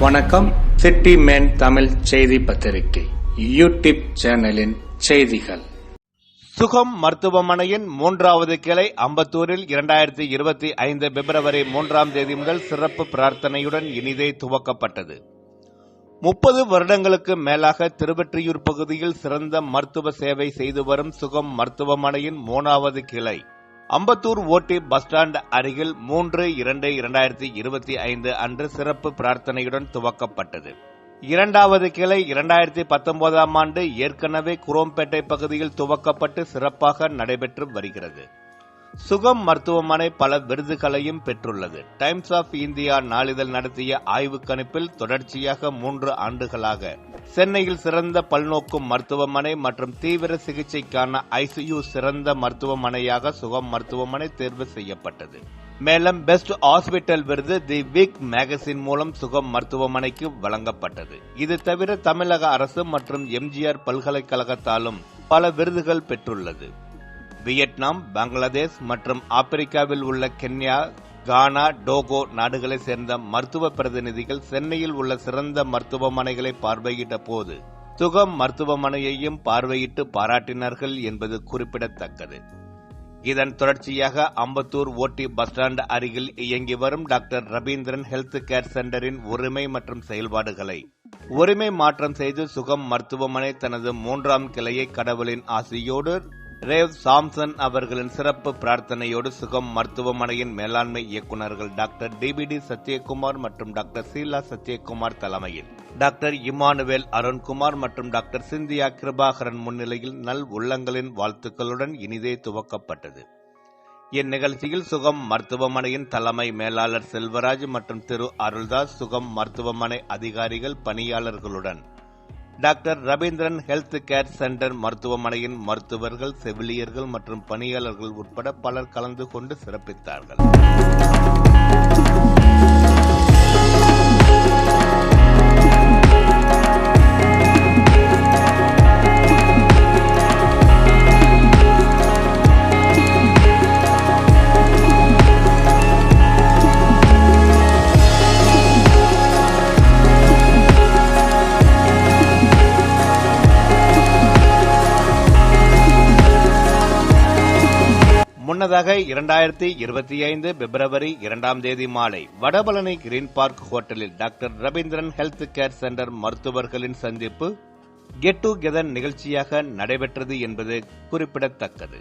வணக்கம். City man Tamil செய்தி பத்திரிகை. யூடியூப் சேனலின் செய்திகள். சுகம் மருத்துவமனையின் மூன்றாவது கிளை அம்பத்தூரில் இரண்டாயிரத்தி இருபத்தி ஐந்து பிப்ரவரி மூன்றாம் தேதி முதல் சிறப்பு பிரார்த்தனையுடன் இனிதே துவக்கப்பட்டது. முப்பது வருடங்களுக்கு மேலாக திருவெற்றியூர் பகுதியில் சிறந்த மருத்துவ சேவை செய்து வரும் சுகம் மருத்துவமனையின் மூணாவது கிளை. அம்பத்தூர் ஓட்டி பஸ் ஸ்டாண்ட் அருகில் மூன்று இரண்டு இரண்டாயிரத்தி இருபத்தி ஐந்து அன்று சிறப்பு பிரார்த்தனையுடன் துவக்கப்பட்டது. இரண்டாவது கிளை இரண்டாயிரத்தி பத்தொன்பதாம் ஆண்டு ஏற்கனவே குரோம்பேட்டை பகுதியில் துவக்கப்பட்டு சிறப்பாக நடைபெற்று வருகிறது. சுகம் மருத்துவமனை பல விருதுகளையும் பெற்றுள்ளது. டைம்ஸ் ஆஃப் இந்தியா நாளிதழ் நடத்திய ஆய்வு கணிப்பில் தொடர்ச்சியாக மூன்று ஆண்டுகளாக சென்னையில் சிறந்த பல்நோக்கும் மருத்துவமனை மற்றும் தீவிர சிகிச்சைக்கான ஐசியு சிறந்த மருத்துவமனையாக சுகம் மருத்துவமனை தேர்வு செய்யப்பட்டது. மேலும் பெஸ்ட் ஹாஸ்பிட்டல் விருது தி வீக் மேகசின் மூலம் சுகம் மருத்துவமனைக்கு வழங்கப்பட்டது. இது தவிர தமிழக அரசு மற்றும் எம்ஜிஆர் பல்கலைக்கழகத்தாலும் பல விருதுகள் பெற்றுள்ளது. வியட்நாம் பங்களாதேஷ் மற்றும் ஆப்பிரிக்காவில் உள்ள கென்யா கானா டோகோ நாடுகளைச் சேர்ந்த மருத்துவ பிரதிநிதிகள் சென்னையில் உள்ள சிறந்த மருத்துவமனைகளை பார்வையிட்ட போது சுகம் மருத்துவமனையையும் பார்வையிட்டு பாராட்டினார்கள் என்பது குறிப்பிடத்தக்கது. இதன் தொடர்ச்சியாக அம்பத்தூர் ஓட்டி பஸ் ஸ்டாண்ட் அருகில் இயங்கி வரும் டாக்டர் ரவீந்திரன் ஹெல்த் கேர் சென்டரின் உரிமை மற்றும் செயல்பாடுகளை உரிமை மாற்றம் செய்து சுகம் மருத்துவமனை தனது மூன்றாம் கிளையை கடவுளின் ஆசியோடு ரேவ் சாம்சன் அவர்களின் சிறப்பு பிரார்த்தனையோடு சுகம் மருத்துவமனையின் மேலாண்மை இயக்குநர்கள் டாக்டர் டிபிடி சத்யகுமார் மற்றும் டாக்டர் சீலா சத்யகுமார் தலைமையில். டாக்டர் இமானுவேல் அருண்குமார் மற்றும் டாக்டர் சிந்தியா கிருபாகரன் முன்னிலையில் நல் உள்ளங்களின் வாழ்த்துக்களுடன் இனிதே துவக்கப்பட்டது. இந்நிகழ்ச்சியில் சுகம் மருத்துவமனையின் தலைமை மேலாளர் செல்வராஜ் மற்றும் திரு அருள்தாஸ் சுகம் மருத்துவமனை அதிகாரிகள் பணியாளர்களுடன் doctor Ravindran health care centre மருத்துவமனையின் மருத்துவர்கள் செவிலியர்கள் மற்றும் பணியாளர்கள் உட்பட பலர் கலந்து கொண்டு சிறப்பித்தார்கள். முன்னதாக இரண்டாயிரத்தி இருபத்தி ஐந்து பிப்ரவரி இரண்டாம் தேதி மாலை வடபழனி கிரீன் பார்க் ஹோட்டலில் doctor Ravindran health care centre மருத்துவர்களின் சந்திப்பு கெட் டுகெதர் நிகழ்ச்சியாக நடைபெற்றது என்பது குறிப்பிடத்தக்கது.